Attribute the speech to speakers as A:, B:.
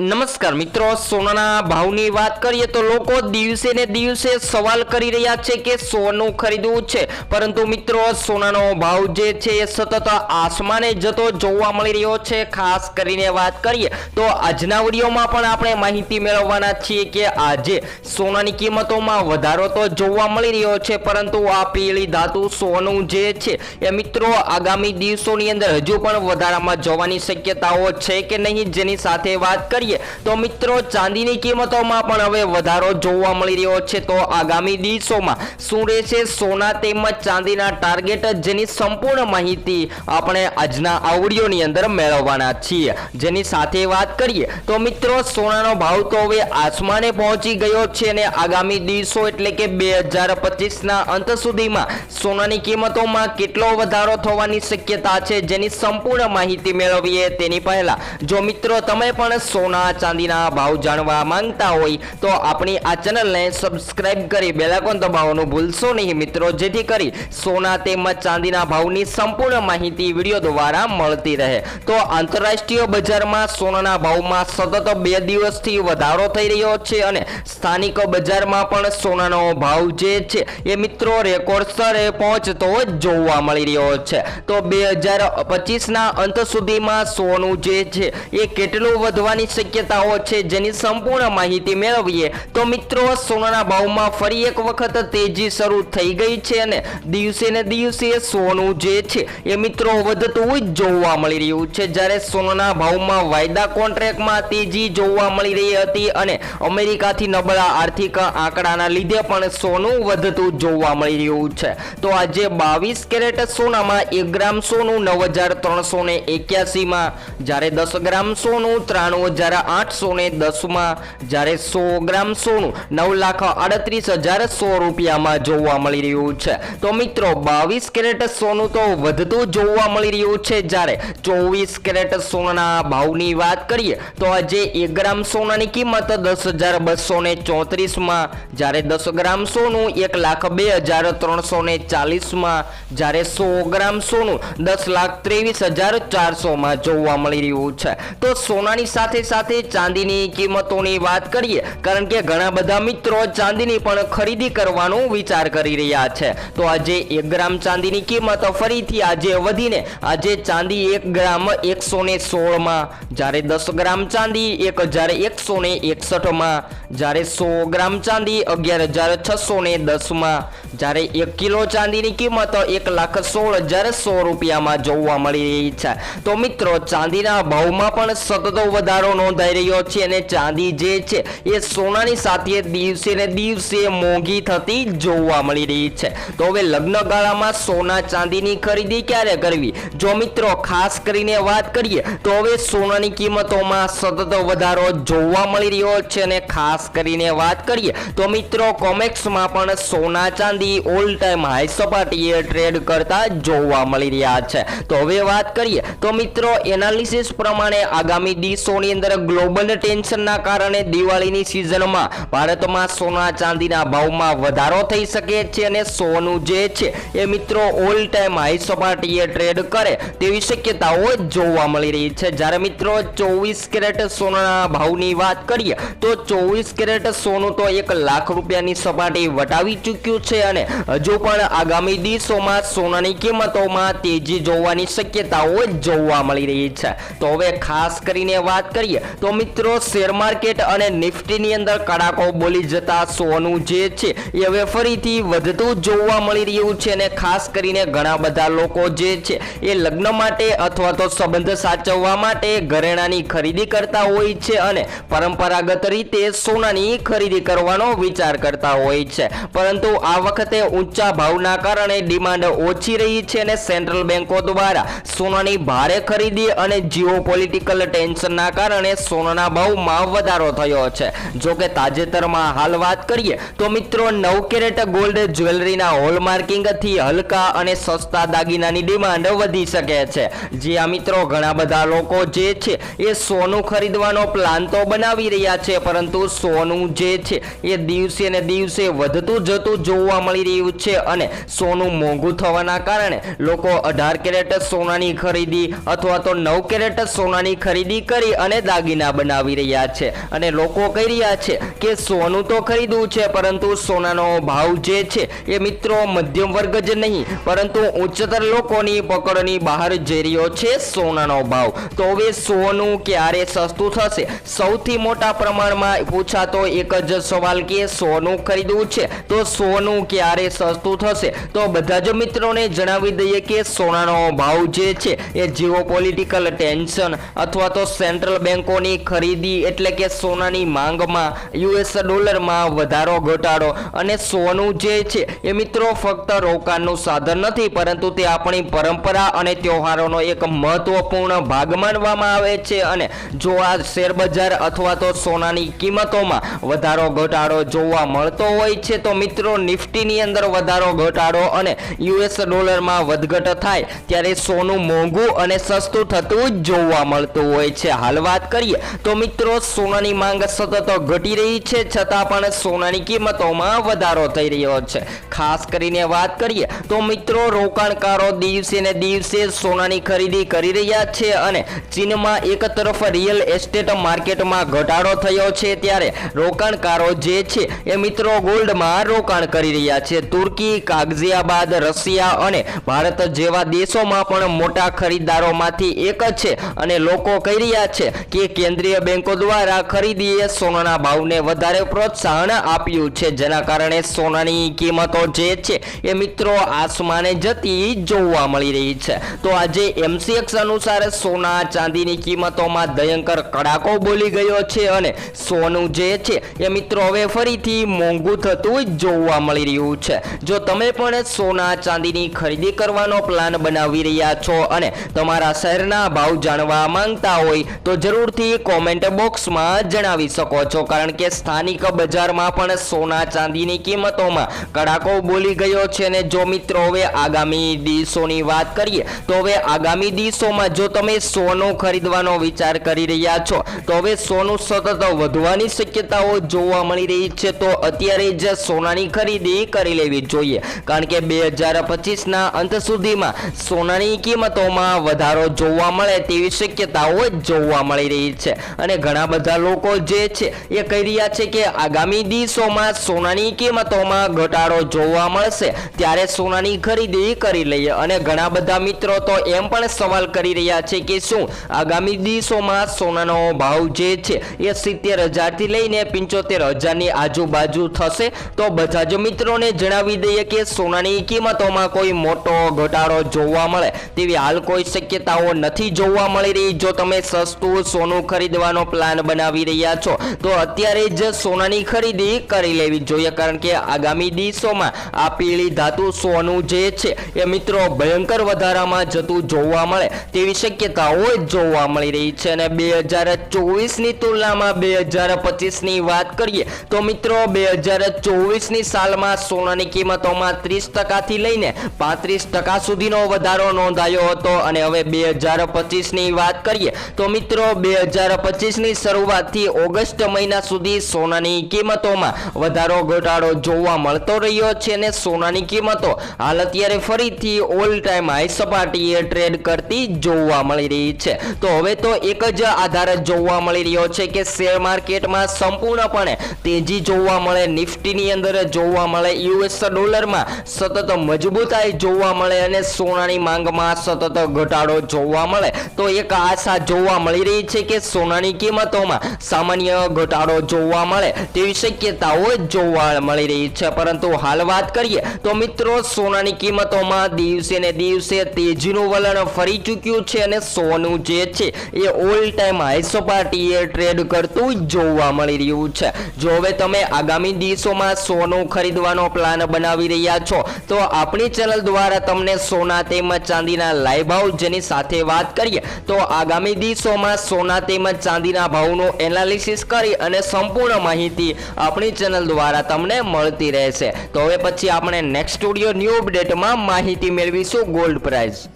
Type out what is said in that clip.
A: નમસ્કાર મિત્રો, સોનાના ભાવની વાત કરીએ તો લોકો દિવસે ને દિવસે સવાલ કરી રહ્યા છે કે સોનું ખરીદવું છે. પરંતુ મિત્રો, સોનાનો ભાવ જે છે એ સતત આસમાને જતો જોવા મળી રહ્યો છે. ખાસ કરીને વાત કરીએ તો આજના વિડીયોમાં પણ આપણે માહિતી મેળવવાના છીએ કે આજે સોનાની કિંમતોમાં વધારો તો જોવા મળી રહ્યો છે, પરંતુ આ પીળી ધાતુ સોનું જે છે એ મિત્રો, આગામી દિવસોની અંદર હજુ પણ વધારામાં જવાની શક્યતાઓ છે કે નહીં, જેની સાથે વાત કરીએ તો મિત્રો, ચાંદીની કિંમતોમાં પણ હવે વધારો જોવા મળી રહ્યો છે. તો આગામી દિવસોમાં શું રહેશે? સોના તેમજ ચાંદીના ટાર્ગેટ જેની સંપૂર્ણ માહિતી આપણે આજના આવડીઓની અંદર મેળવવાના છીએ. જેની સાથે વાત કરીએ, તો મિત્રો, સોનાનો ભાવ તો હવે આસમાને પહોંચી ગયો છે અને આગામી દિવસો એટલે કે બે હજાર પચીસના અંત સુધીમાં સોનાની કિંમતોમાં કેટલો વધારો થવાની શક્યતા છે? જેની સંપૂર્ણ માહિતી મેળવીએ તેની પહેલા. જો મિત્રો, તમે પણ સોના ચાંદીના ભાવ જાણવા માંગતા હોય તો આપણી આ ચેનલને સબસ્ક્રાઇબ કરી બેલાકોન દબાવવાનું ભૂલશો નહીં મિત્રો. જેથી કરી સોના તેમજ ચાંદીના ભાવની સંપૂર્ણ માહિતી વીડિયો દ્વારા મળતી રહે. તો આંતરરાષ્ટ્રીય બજારમાં સોનાના ભાવમાં સતત બે દિવસથી વધારો થઈ રહ્યો છે અને સ્થાનિક બજારમાં પણ સોનાનો ભાવ જે છે એ મિત્રો રેકોર્ડ સ્તરે પહોંચતો જોવા મળી રહ્યો છે. તો બે હજાર પચીસના અંત સુધીમાં સોનું જે છે એ કેટલું વધવાની શક્યતાઓ છે જેની સંપૂર્ણ માહિતી મેળવીએ, તો મિત્રો, સોનાના ભાવમાં ફરી એક વખત તેજી શરૂ થઈ ગઈ છે અને દિવસે ને દિવસે સોનું જે છે એ મિત્રો વધતું જ જોવા મળી રહ્યું છે. જ્યારે સોનાના ભાવમાં વાયદા કોન્ટ્રાક્ટમાં તેજી જોવા મળી રહી હતી અને અમેરિકાથી નબળા આર્થિક આંકડાના લીધે પણ સોનું વધતું જોવા મળી રહ્યું છે. તો આજે બાવીસ કેરેટ સોનામાં એક ગ્રામ સોનું, નવ હજાર ત્રણસો ને એક્યાસીમાં જ્યારે દસ ગ્રામ સોનું, ત્રાણું હજાર આઠસો ને દસમાં જ્યારે સો ગ્રામ સોનું નવ લાખ આડત્રીસ હજાર સો રૂપિયામાં જોવા મળી રહ્યું છે. તો મિત્રો, બાવીસ કેરેટ સોનું તો વધતું જોવા મળી રહ્યું છે. જ્યારે ચોવીસ કેરેટ સોનાના ભાવની વાત કરીએ, તો આજે એક ગ્રામ સોનાની કિંમત દસ હજાર બસો ને ચોત્રીસમાં, જ્યારે દસ ગ્રામ સોનું એક લાખ બે હજાર ત્રણસો ને ચાલીસમાં, જ્યારે સો ગ્રામ સોનું દસ લાખ ત્રેવીસ હજાર ચારસોમાં જોવા મળી રહ્યું છે. તો સોનાની સાથે સાથે ચાંદીની કિંમતોની વાત કરીએ, કારણ કે ઘણા બધા મિત્રો ચાંદીની પણ ખરીદી કરવાનો વિચાર કરી રહ્યા છે. તો આજે એક ગ્રામ ચાંદીની કિંમત ફરીથી આજે વધીને, આજે ચાંદી એક ગ્રામ એકસો ને સોળમાં, જ્યારે દસ ગ્રામ ચાંદી એક હજાર એકસો ને એકસઠમાં જ્યારે સો ગ્રામ ચાંદી, અગિયાર હજાર છસો ને દસમાં. જ્યારે એક કિલો ચાંદીની કિંમત એક લાખ સોળ હજાર સો રૂપિયામાં જોવા મળી રહી છે. તો મિત્રો, ચાંદીના ભાવમાં પણ સતત વધારો નોંધાઈ રહ્યો છે અને ચાંદી જે છે, એ સોનાની સાથે દિવસે ને દિવસે મોંઘી થતી જોવા મળી રહી છે. તો હવે લગ્ન ગાળામાં સોના ચાંદીની ખરીદી ક્યારે કરવી? જો મિત્રો, ખાસ કરીને વાત કરીએ, તો હવે સોનાની કિંમતોમાં સતત વધારો જોવા મળી રહ્યો છે અને ખાસ કરીને વાત કરીએ તો મિત્રો કોમેક્સમાં પણ સોના ચાંદી ઓલ ટાઈમ હાઈ સપાટીએ ટ્રેડ કરતા જોવા મળી રહ્યા છે. તો હવે વાત કરીએ તો મિત્રો એનાલિસિસ પ્રમાણે આગામી દિવસોની અંદર ગ્લોબલ ટેન્શનના કારણે દિવાળીની સિઝનમાં ભારતમાં સોના ચાંદીના ભાવમાં વધારો થઈ શકે છે અને સોનું જે છે એ મિત્રો ઓલ ટાઈમ હાઈ સપાટીએ ટ્રેડ કરે તેવી શક્યતાઓ જોવા મળી રહી છે. જ્યારે મિત્રો, ચોવીસ કેરેટ સોનાના ભાવની વાત કરીએ તો ચોવીસ કેરેટ સોનું તો એક લાખ રૂપિયાની સપાટી વટાવી ચૂક્યું છે અને હજુ પણ આગામી દિવસોમાં સોનાની કિંમતોમાં તેજી જોવાની શક્યતાઓ જોવા મળી રહી છે. તો હવે ખાસ કરીને વાત કરીએ તો મિત્રો શેર માર્કેટ અને નિફ્ટીની અંદર કડાકો બોલી જતા સોનું જે છે એ હવે ફરીથી વધતું જોવા મળી રહ્યું છે અને ખાસ કરીને ઘણા બધા લોકો જે છે એ લગ્ન માટે અથવા તો સંબંધ સાચવવા માટે ઘરેણાની ખરીદી કરતા હોય છે અને પરંપરાગત રીતે સોનાની ખરીદી કરવાનો વિચાર કરતા હોય છે. પરંતુ આ વખતે ઊંચા ભાવના કારણે ડિમાન્ડ ઓછી રહી છે અને સેન્ટ્રલ બેન્કો દ્વારા સોનાની ભારે ખરીદી અને જીઓ પોલિટિકલ ટેન્શનના કારણે સોનાના ભાવમાં વધારો થયો છે. જો કે તાજેતરમાં હાલ વાત કરીએ તો મિત્રો નવ કેરેટ ગોલ્ડ જ્વેલરીના હોલમાર્કિંગથી હલકા અને સસ્તા દાગીનાની ડિમાન્ડ વધી શકે છે. જ્યાં મિત્રો ઘણા બધા લોકો જે છે એ સોનું ખરીદવાનો પ્લાન તો બનાવી રહ્યા છે, પરંતુ સો સોનું જે છે એ દિવસે ને દિવસે વધતું જતું જોવા મળી રહ્યું છે અને સોનું મોંઘું થવાના કારણે લોકો અઢાર કેરેટ સોનાની ખરીદી અથવા તો નવ કેરેટ સોનાની ખરીદી કરી અને દાગીના બનાવી રહ્યા છે. અને લોકો કહી રહ્યા છે કે સોનું તો ખરીદવું છે, પરંતુ સોનાનો ભાવ જે છે એ મિત્રો મધ્યમ વર્ગ જ નહીં, પરંતુ ઉચ્ચતર લોકોની પકડની બહાર જઈ રહ્યો છે સોનાનો ભાવ. તો હવે સોનું ક્યારે સસ્તું થશે? સૌથી મોટા પ્રમાણમાં પૂછાતો એક જ સવાલ કે સોનું ખરીદવું છે? તો સોનું ક્યારે સસ્તું થશે? તો બધા જ મિત્રોને જણાવી દઈએ કે સોનાનો ભાવ જે છે એ જીઓ પોલિટિકલ ટેન્શન અથવા તો સેન્ટ્રલ બેન્કોની ખરીદી એટલે કે સોનાની માંગમાં યુએસ ડોલરમાં વધારો ઘટાડો અને સોનું જે છે એ મિત્રો ફક્ત રોકાણનું સાધન નથી, પરંતુ તે આપણી પરંપરા અને તહેવારોનો એક મહત્વપૂર્ણ ભાગ માનવામાં આવે છે. અને જો આ શેર બજાર અથવા તો સોનાની કિંમતોમાં વધારો ઘટાડો જોવા મળતો હોય છે. તો મિત્રો, નિફ્ટીની અંદર વધારો ઘટાડો અને યુએસ ડોલરમાં વધઘટ થાય ત્યારે સોનું મોંઘું અને સસ્તું થતું જ જોવા મળતું હોય છે. હાલ વાત કરીએ તો મિત્રો, સોનાની માંગ સતત ઘટી રહી છે. છતાં પણ સોનાની કિંમતોમાં વધારો થઈ રહ્યો છે. ખાસ કરીને વાત કરીએ તો મિત્રો, રોકાણકારો દિવસે ને દિવસે સોનાની ખરીદી કરી રહ્યા છે અને ચીનમાં એક તરફ રિયલ એસ્ટેટ માર્કેટમાં ઘટાડો થયો છે. ત્યારે રોકાણકારો જે છે એ મિત્રો ગોલ્ડમાં રોકાણ કરી રહ્યા છે. તુર્કી, કાગઝિયાબાદ, રશિયા અને ભારત જેવા દેશોમાં પણ મોટા ખરીદદારોમાંથી એક છે અને લોકો કહી રહ્યા છે કે કેન્દ્રીય બેંકો દ્વારા ખરીદીએ સોનાના ભાવને વધારે પ્રોત્સાહન આપ્યું છે. જેના કારણે સોનાની કિંમતો જે છે એ મિત્રો આસમાને જતી જોવા મળી રહી છે. તો આજે એમસીએક્સ અનુસાર સોના ચાંદીની કિંમતોમાં ભયંકર કડાકો બોલી ગયો છે અને સોનું જે છે એ મિત્રો હવે ફરીથી મોંઘું થતું જોવા મળી રહ્યું છે. જો તમે પણ સોના ચાંદીની ખરીદી કરવાનો પ્લાન બનાવી રહ્યા છો અને તમારા શહેરના ભાવ જાણવા માંગતા હોય, તો જરૂરથી કોમેન્ટ બોક્સમાં જણાવી શકો છો. કારણ કે સ્થાનિક બજારમાં પણ સોના ચાંદીની કિંમતોમાં કડાકો બોલી ગયો છે અને જો મિત્રો હવે આગામી દિવસોની વાત કરીએ, તો હવે આગામી દિવસોમાં જો તમે સોનું ખરીદવાનો વિચાર કરી રહ્યા છો, તો હવે સોનું સતત વધવાની શક્યતાઓ જોવા મળી રહી છે, તો અત્યારે જ સોનાની ખરીદી કરી લેવી જોઈએ. કારણ કે બે હજાર પચીસના અંત સુધીમાં સોનાની કિંમતોમાં વધારો જોવા મળે તેવી શક્યતાઓ જોવા મળી રહી છે. અને ઘણા બધા લોકો જે છે, એ કહી રહ્યા છે કે આગામી દિવસોમાં સોનાની કિંમતોમાં ઘટાડો જોવા મળશે, ત્યારે સોનાની ખરીદી કરી લઈએ. અને ઘણા બધા મિત્રો તો એમ પણ સવાલ કરી રહ્યા છે કે શું આગામી દિવસોમાં સોનાનો ભાવ જે છે, એ સિત્તેર હજારથી લઈને પંચોતેર હજારની આજુબાજુ થશે. તો બધા જ મિત્રોને જણાવી દઈએ કે સોનાની કિંમતોમાં કોઈ મોટો ઘટાડો જોવા મળે તેવી હાલ કોઈ શક્યતાઓ નથી જોવા મળી રહી. જો તમે સસ્તું સોનું ખરીદવાનો પ્લાન બનાવી રહ્યા છો, તો અત્યારે જ સોનાની ખરીદી કરી લેવી જોઈએ. કારણ કે આગામી દિવસોમાં આ પીળી ધાતુ સોનું જે છે, એ મિત્રો ભયંકર વધારામાં જતું જોવા મળે તેવી શક્યતાઓ જોવા મળી રહી છે. અને બે હજાર ચોવીસની તુલનામાં બે હજાર પચીસની વાત કરીએ, તો મિત્રો બે હજાર ચોવીસની સાલમાં સોનાની કિંમતોમાં ત્રીસ ટકાથી લઈને પાંત્રીસ ટકા સુધીનો વધારો નોંધાયો હતો. અને હવે બે હજાર પચીસની વાત કરીએ, તો મિત્રો બે હજાર પચીસની શરૂઆતથી ઓગસ્ટ મહિના સુધી સોનાની કિંમતોમાં વધારો ઘટાડો જોવા મળતો રહ્યો છે અને સોનાની કિંમતો હાલ અત્યારે ફરીથી ઓલ ટાઈમ હાઈ સપાટીએ ટ્રેડ કરતી જોવા મળી રહી છે. તો હવે તો એક જ આધાર જોવા મળી રહ્યો છે કે શેર માર્કેટમાં સંપૂર્ણપણે તેજી જોવા મળે, નિફ્ટીની અંદર જોવા મળે યુએસ ડોલરમાં સતત મજબૂતાઈ જોવા મળે અને સોનાની માંગમાં સતત ઘટાડો જોવા મળે. તો એક આશા જોવા મળી રહી છે કે સોનાની કિંમતોમાં સામાન્ય ઘટાડો જોવા મળે તેવી શક્યતાઓ જોવા મળી રહી છે. પરંતુ હાલ વાત કરીએ તો મિત્રો, સોનાની કિંમતોમાં દિવસે ને દિવસે તેજીનું વલણ ફરી ચૂક્યું છે અને સોનું જે છે એ ઓલ ટાઈમ હાઈ સપાટીએ ટ્રેડ કરતું જોવા મળી રહ્યું છે. જો હવે તમે આગામી દિવસોમાં સોનું ખરીદવાનો પ્લાન બનાવી રહ્યા છો, તો આપણી ચેનલ દ્વારા તમને સોના તેમજ ચાંદીના લાઈવ ભાવ જેની સાથે વાત કરીએ, તો આગામી દિવસોમાં સોના તેમજ ચાંદીના ભાવનું એનાલિસિસ કરી અને સંપૂર્ણ માહિતી આપણી ચેનલ દ્વારા તમને મળતી રહેશે. તો હવે પછી આપણે નેક્સ્ટ સ્ટુડિયો ન્યૂ અપડેટમાં માહિતી મેળવીશું ગોલ્ડ પ્રાઇસ